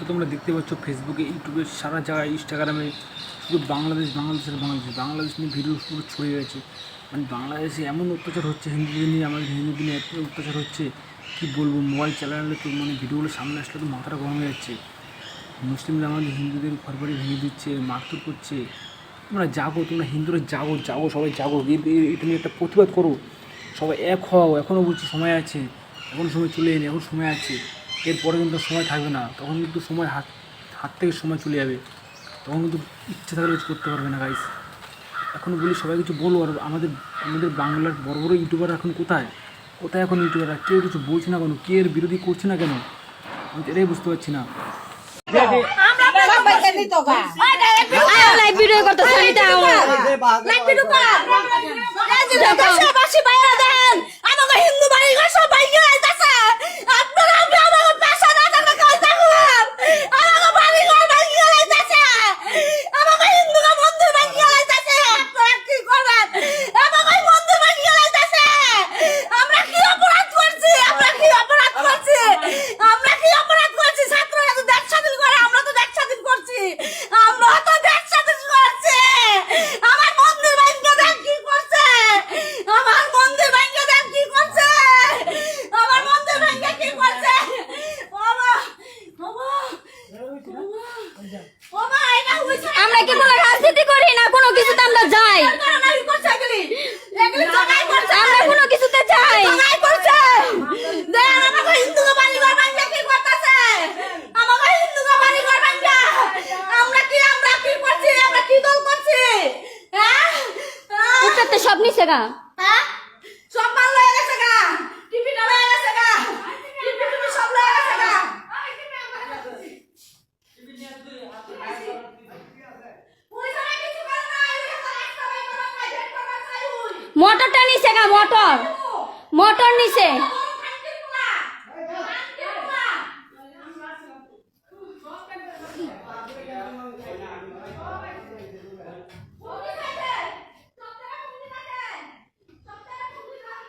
তো তোমরা দেখতে পাচ্ছ ফেসবুকে ইউটিউবে সারা জায়গায় ইনস্টাগ্রামে শুধু বাংলাদেশ বাংলাদেশের বাংলাদেশ। বাংলাদেশ নিয়ে ভিডিও পুরো ছড়িয়ে গেছে। মানে বাংলাদেশে এমন অত্যাচার হচ্ছে, হিন্দুদের নিয়ে, আমাদের হিন্দুদের নিয়ে এত অত্যাচার হচ্ছে, কি বলব? মোবাইল চালালে তো মানে ভিডিওগুলো সামনে আসলে তো মাথাটা গরম হয়ে যাচ্ছে। মুসলিমরা আমাদের হিন্দুদের ঘর বাড়ি ভেঙে দিচ্ছে, মারধর করছে। তোমরা জাগো, তোমরা হিন্দুরা জাগো জাগো, সবাই এ- এটা নিয়ে একটা প্রতিবাদ করো। সবাই এক হও এখনও বলছি সময় আছে। এখন সময় চলে এনে এখন সময় আছে। এরপরে কিন্তু সময় থাকবে না। তখন কিন্তু সময় হাত হাত থেকে সময় চলে যাবে। তখন কিন্তু ইচ্ছে থাকলে কিছু করতে পারবে না গাইস এখন বলি, সবাই কিছু বলো, আর আমাদের আমাদের বাংলার বড় বড় ইউটিউবার এখন কোথায়? কোথায় এখন ইউটিউবাররা কেউ কিছু বলছে না কেন? কে এর বিরোধী করছে না কেন? আমি এটাই বুঝতে পারছি না। ভিডিও করতেছে আমি তাও লাইক ভিডিও কর এই যে দেশবাসী বাইরে দেন আমাকে হিন্দু বাড়ি ঘর সব বাইরে আইতাছে আপনারা আমি আমাকে পেশা না থাকলে কাজ দেখুন আমাকে বাড়ি ঘর বাইরে আইতাছে আমাকে হিন্দু কা মন্দির বাইরে আইতাছে আপনারা কি করবেন আমাকে মন্দির বাইরে আইতাছে আমরা কি অপরাধ করছি আমরা কি অপরাধ করছি আমরা কি অপরাধ করছি ছাত্ররা তো দেশ স্বাধীন করে আমরা তো দেশ স্বাধীন করছি আমরা তো দেশ স্বাধীন করছি আমার মন্দির ভাঙ্গে দেখ কি করছে আমার মন্দির ভাঙ্গে দেখ কি করছে আমার মন্দির ভাঙ্গে কি করছে বাবা বাবা বাবা এটা হইছে আমরা কি কোনো রাজনীতি করি না কোনো কিছুতে আমরা যাই কারণ আমি করছে এগুলি এগুলি জগাই করছে আমরা কোনো কিছুতে যাই জগাই করছে দেখ আমাকে হিন্দু বাড়ি ঘর ভাঙ্গে কি করতেছে আমাকে হিন্দু বাড়ি ঘর ভাঙ্গে আমরা কি আমরা কি করছি আমরা কি দল করছি হ্যাঁ হ্যাঁ? উঠতে সব নিচে গা মাল লয়ে গেছে গা। লয়ে গেছে গা। সব লয়ে গেছে গা। মোটরটা নিচে গা মোটর। মোটর নিচে বড় খানকির পোলা, খানকির পোলা। পুলিশ আছে, সপ্তাহে পুলিশ আছে, সপ্তাহে পুলিশ আছে।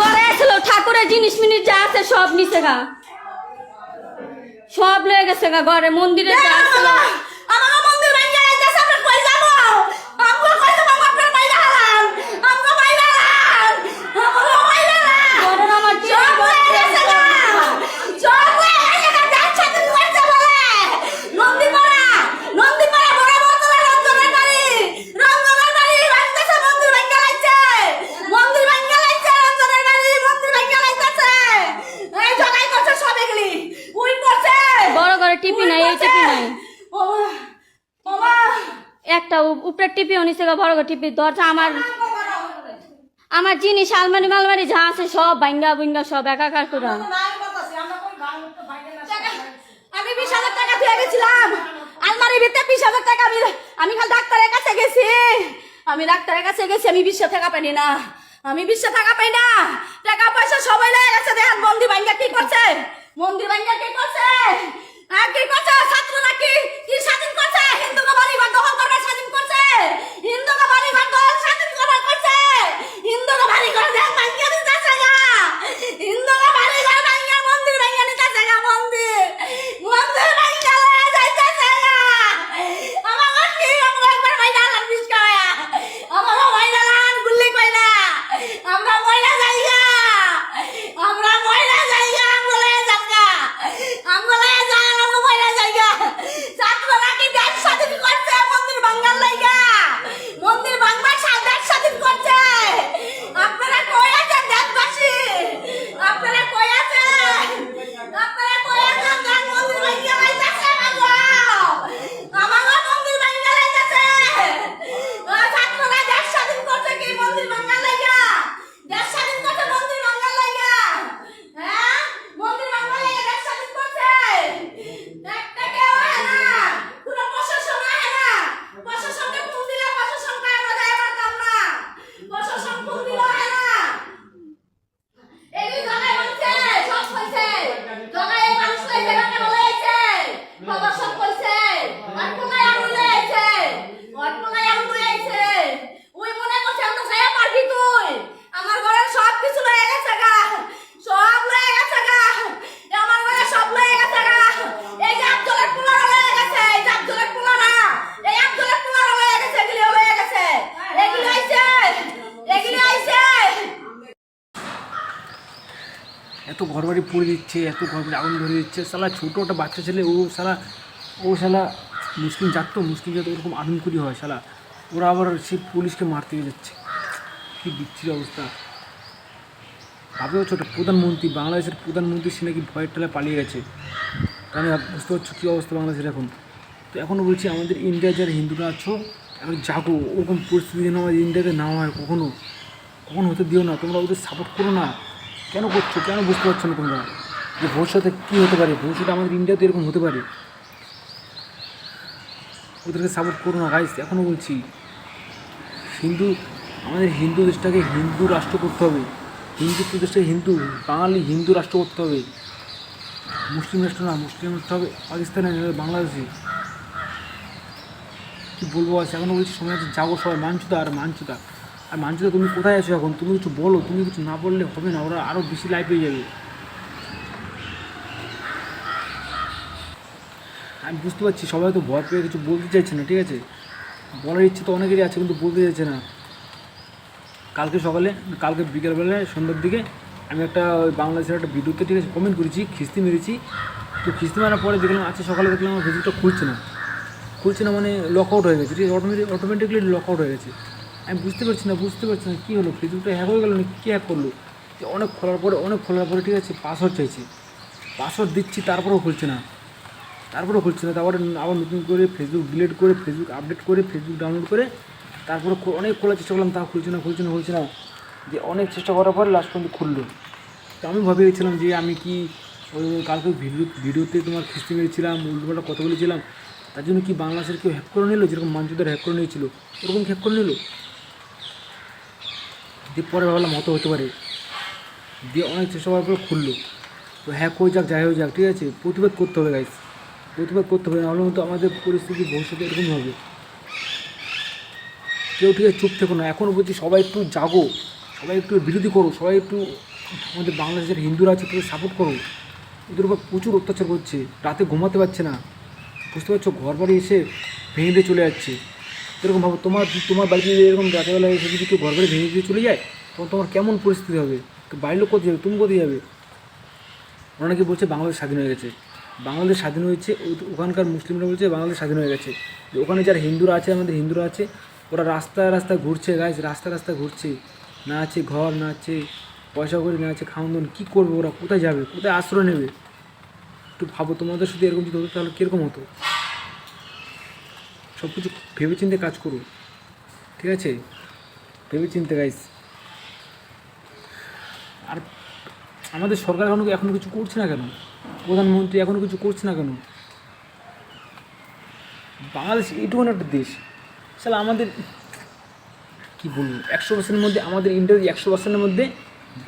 ঘরে আসলো ঠাকুরের জিনিস মিনিস যা আছে সব নিচে গা সব লয়ে গেছে গা ঘরে মন্দিরে যা আমাকে মন্দির ভেঙে যাইতেছে আমরা কই যাব আমরা কই যাব আপনার বাইরে হারান আমরা বাইরে হারান আমরা বাইরে হারান ঘরের আমার কি সব হয়ে গেছে গা সব হয়ে গেছে গা দেশ স্বাধীন করতে বলে নন্দীপাড়া নন্দীপাড়া বড় বড় রঞ্জনের বাড়ি রঞ্জনের বাড়ি ভাঙতেছে মন্দির ভেঙে লাইছে মন্দির ভেঙে লাইছে রঞ্জনের বাড়ি মন্দির ভেঙে লাইতেছে এই জগাই করছে সব এগুলি উই করছে বড় ঘরে টিপি নাই এই টিপি নাই বাবা বাবা একটা উপ- উপরে টিপি নিচে গা বড় টিপি দরজা আমার আমার জিনিস আলমারি মালমারি যা আছে সব ভাঙ্গা বুঙ্গা সব একাকার করা। আমি বিশ হাজার টাকা দিয়ে গেছিলাম। আলমারির ভিতরে বিশ হাজার টাকা আমি আমি খালি ডাক্তারের কাছে গেছি। আমি ডাক্তারের কাছে গেছি আমি বিশ্ব টাকা পাইনি না। আমি বিশ্ব টাকা পাই না। টাকা পয়সা সবাই লেগে গেছে দেখেন মন্দির ভাঙ্গা কি করছে? মন্দির ভাঙ্গা কি করছে? হ্যাঁ কি করছে? ছাত্ররা কি এত ঘর বাড়ি পুড়ে দিচ্ছে, এত ঘর বাড়ি আগুন ধরে দিচ্ছে সালা ছোটো একটা বাচ্চা ছেলে, ও সালা ও সালা মুসলিম জাত তো, মুসলিম জাত ওরকম আদমকুরি হয় সালা ওরা আবার সে পুলিশকে মারতে যাচ্ছে। কী বিচ্ছিরি অবস্থা। ভাবে হচ্ছে ওটা প্রধানমন্ত্রী, বাংলাদেশের প্রধানমন্ত্রী, সে নাকি ভয়ের টালে পালিয়ে গেছে। আমি বুঝতে পারছ কী অবস্থা বাংলাদেশের এখন। তো এখনও বলছি, আমাদের ইন্ডিয়া যারা হিন্দুরা আছো এখন জাগো, ওরকম পরিস্থিতি যেন আমাদের ইন্ডিয়াতে না হয় কখনো। কখনো হতে দিও না, তোমরা ওদের সাপোর্ট করো না। কেন করছ? কেন বুঝতে পারছ না তোমরা? যে ভবিষ্যতে কী হতে পারে? ভবিষ্যতে আমাদের ইন্ডিয়াতে এরকম হতে পারে। ওদেরকে সাপোর্ট করো না গাইস এখনও বলছি। হিন্দু, আমাদের হিন্দু দেশটাকে হিন্দু রাষ্ট্র করতে হবে। হিন্দুত্ব দেশটাকে হিন্দু, বাঙালি হিন্দু রাষ্ট্র করতে হবে। মুসলিম রাষ্ট্র না, মুসলিম রাষ্ট্র হবে পাকিস্তানে নইলে বাংলাদেশে। কী বলব আছে এখনও বলছি, সময় আছে, যাব সবাই মানচুদা আর মানচুদা আর মানচুদা তুমি কোথায় আছো এখন? তুমি কিছু বলো, তুমি কিছু না বললে হবে না, ওরা আরও বেশি লাইফ হয়ে যাবে। আমি বুঝতে পারছি, সবাই তো ভয় পেয়ে কিছু বলতে চাইছে না, ঠিক আছে? বলার ইচ্ছে তো অনেকেরই আছে, কিন্তু বলতে চাইছে না। কালকে সকালে, কালকে বিকেলবেলায়, সন্ধ্যার দিকে আমি একটা ওই বাংলাদেশের একটা ভিডিওতে ঠিক আছে কমেন্ট করেছি, খিস্তি মেরেছি। তো খিস্তি মারার পরে দেখলাম আজকে সকালে দেখলাম আমার ফেসবুকটা খুলছে না। খুলছে না মানে লক আউট হয়ে গেছে, ঠিক আছে? অটোমেটিক অটোমেটিকলি লক আউট হয়ে গেছে। আমি বুঝতে পারছি না, বুঝতে পারছি না কী হলো ফেসবুকটা হ্যাক হয়ে গেলো না কী হ্যাক করল? যে অনেক খোলার পরে, অনেক খোলার পরে ঠিক আছে পাসওয়ার্ড চাইছি। পাসওয়ার্ড দিচ্ছি, তারপরেও খুলছে না। তারপরেও খুলছে না, তারপরে আবার নতুন করে ফেসবুক ডিলিট করে ফেসবুক আপডেট করে ফেসবুক ডাউনলোড করে, তারপরে অনেক খোলার চেষ্টা করলাম, তাও খুলছে না খুলছে না খুলছে না। যে অনেক চেষ্টা করার পরে লাস্ট পর্যন্ত খুললো। তো আমি ভাবে গেছিলাম যে আমি কি, ওই কালকে ভিডিও ভিডিওতে তোমার খিস্তি মেরেছিলাম, উল্টোপাল্টা কথা বলেছিলাম, তার জন্য কি বাংলাদেশের কেউ হ্যাক করে নিল, যেরকম মানচিত্র হ্যাক করে নিয়েছিল, ওরকম হ্যাক করে নিল? দিয়ে পরে ভাবলাম হতো হতে পারে। দিয়ে অনেক চেষ্টা করার পরে খুললো। তো হ্যাক হয়ে যাক, যাই হয়ে যাক, ঠিক আছে। প্রতিবাদ করতে হবে গাইস প্রতিবাদ করতে হবে নাহলে তো আমাদের পরিস্থিতি ভবিষ্যতে এরকমই হবে। কেউ ঠিক আছে, চুপ থেকো না। এখনও বলছি, সবাই একটু জাগো। সবাই একটু বিরোধী করো। সবাই একটু আমাদের বাংলাদেশের হিন্দুরা আছে তাদের সাপোর্ট করো। ওদের উপর প্রচুর অত্যাচার করছে রাতে ঘুমাতে পারছে না। বুঝতে পারছ? ঘর বাড়ি এসে ভেঙে দিয়ে চলে যাচ্ছে। এরকম ভাবো, তোমার তোমার বাড়িতে যদি এরকম রাতেবেলা এসে যদি কেউ ঘর বাড়ি ভেঙে দিয়ে চলে যায়, তখন তোমার কেমন পরিস্থিতি হবে? বাড়ির লোক কোথায় যাবে? তুমি কোথায় যাবে? ওরা নাকি বলছে বাংলাদেশ স্বাধীন হয়ে গেছে। বাংলাদেশ স্বাধীন হয়েছে ওখানকার মুসলিমরা বলছে বাংলাদেশ স্বাধীন হয়ে গেছে। ওখানে যারা হিন্দুরা আছে, আমাদের হিন্দুরা আছে, ওরা রাস্তায় রাস্তায় ঘুরছে গাছ রাস্তা রাস্তায় ঘুরছে। না আছে ঘর, না আছে পয়সা করে না আছে খাওয়ান দাওয়ান, কী করবে ওরা? কোথায় যাবে? কোথায় আশ্রয় নেবে? একটু ভাবো, তোমাদের সাথে এরকম যদি হতো, তাহলে কীরকম হতো? সব কিছু ভেবেচিন্তে কাজ করো ঠিক আছে? ভেবেচিন্তে গাইস আর আমাদের সরকার এখনও এখনও কিছু করছে না কেন? প্রধানমন্ত্রী এখনও কিছু করছে না কেন? বাংলাদেশ এইটুকুন একটা দেশ। সালা আমাদের কি বলব? একশো পার্সেন্টের মধ্যে আমাদের ইন্ডিয়ার একশো পার্সেন্টের মধ্যে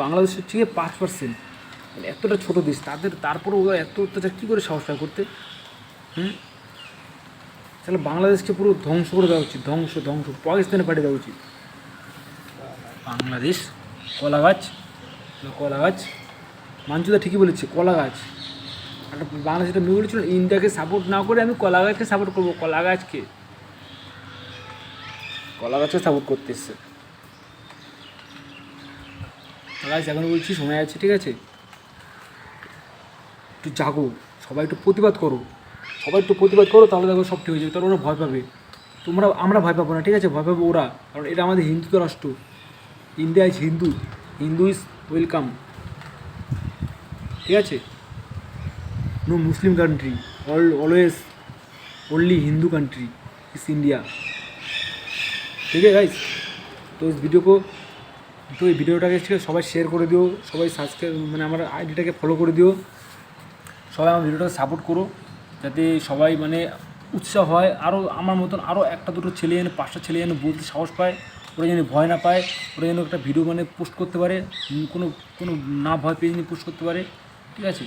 বাংলাদেশ হচ্ছে গিয়ে পাঁচ পার্সেন্ট মানে এতটা ছোটো দেশ, তাদের তারপরে ওরা এত অত্যাচার কী করে সাহস করতে? হুম? তাহলে বাংলাদেশকে পুরো ধ্বংস করে দেওয়া উচিত, ধ্বংস ধ্বংস, পাকিস্তানে পাঠিয়ে দেওয়া উচিত। বাংলাদেশ, কলা গাছ কলা গাছ মাঞ্চুদা ঠিকই বলেছে, কলা গাছ। একটা বাংলাদেশ একটা মেয়ে বলেছিল, ইন্ডিয়াকে সাপোর্ট না করে আমি কলা গাছকে সাপোর্ট করব, কলা গাছকে। কলা গাছকে সাপোর্ট করতে এসছে। গাছ এখন বলছি, সময় আছে, ঠিক আছে? একটু জাগো, সবাই একটু প্রতিবাদ করো। সবাই একটু প্রতিবাদ করো তাহলে দেখো সব ঠিক হয়ে যাবে তাহলে ওরা ভয় পাবে তোমরা আমরা ভয় পাবো না ঠিক আছে ভয় পাবো ওরা কারণ এটা আমাদের হিন্দু রাষ্ট্র India is Hindu Hindu is welcome ঠিক আছে no Muslim country all always only Hindu country is India ঠিক আছে গাইস তো ইস ভিডিও কো তো এই ভিডিওটাকে ঠিক আছে সবাই শেয়ার করে দিও সবাই সাবস্ক্রাইব মানে আমার আইডিটাকে ফলো করে দিও সবাই আমার ভিডিওটাকে সাপোর্ট করো যাতে সবাই মানে উৎসাহ হয় আরও আমার মতন আরও একটা দুটো ছেলে যেন, পাঁচটা ছেলে যেন বলতে সাহস পায়, ওরা যেন ভয় না পায়, ওরা যেন একটা ভিডিও মানে পোস্ট করতে পারে কোনো কোনো না ভয় পেয়ে যেন পোস্ট করতে পারে, ঠিক আছে?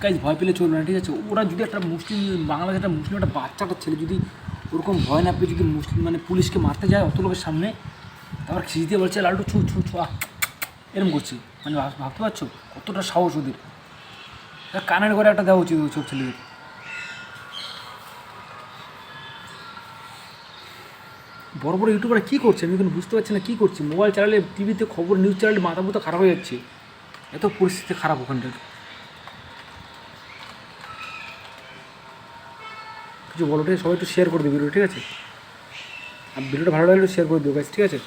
কাজ ভয় পেলে চলবে না, ঠিক আছে? ওরা যদি একটা মুসলিম, বাংলাদেশের একটা মুসলিম, একটা বাচ্চাটা, ছেলে যদি ওরকম ভয় না পেয়ে যদি মুসলিম মানে পুলিশকে মারতে যায় অত লোকের সামনে, তারপর খিচ দিয়ে বলছে, লালটু ছু ছু ছু আহ! এরকম করছে। মানে ভাবতে পারছ? কতটা সাহস ওদের। একটা কানের করে একটা দেওয়া উচিত সব ছেলেদের। বড় বড় ইউটিউবাররা কী করছে আমি এখন বুঝতে পারছি না, কী করছি? মোবাইল চালালে টিভিতে খবর নিউজ চালালে মাথা মতো খারাপ হয়ে যাচ্ছে। এত পরিস্থিতি খারাপ ওখানটার কিছু বলো ঠিক সবাই একটু শেয়ার করে দিও ভিডিও ঠিক আছে? আর ভিডিওটা ভালো লাগলে শেয়ার করে দিও গাছ ঠিক আছে?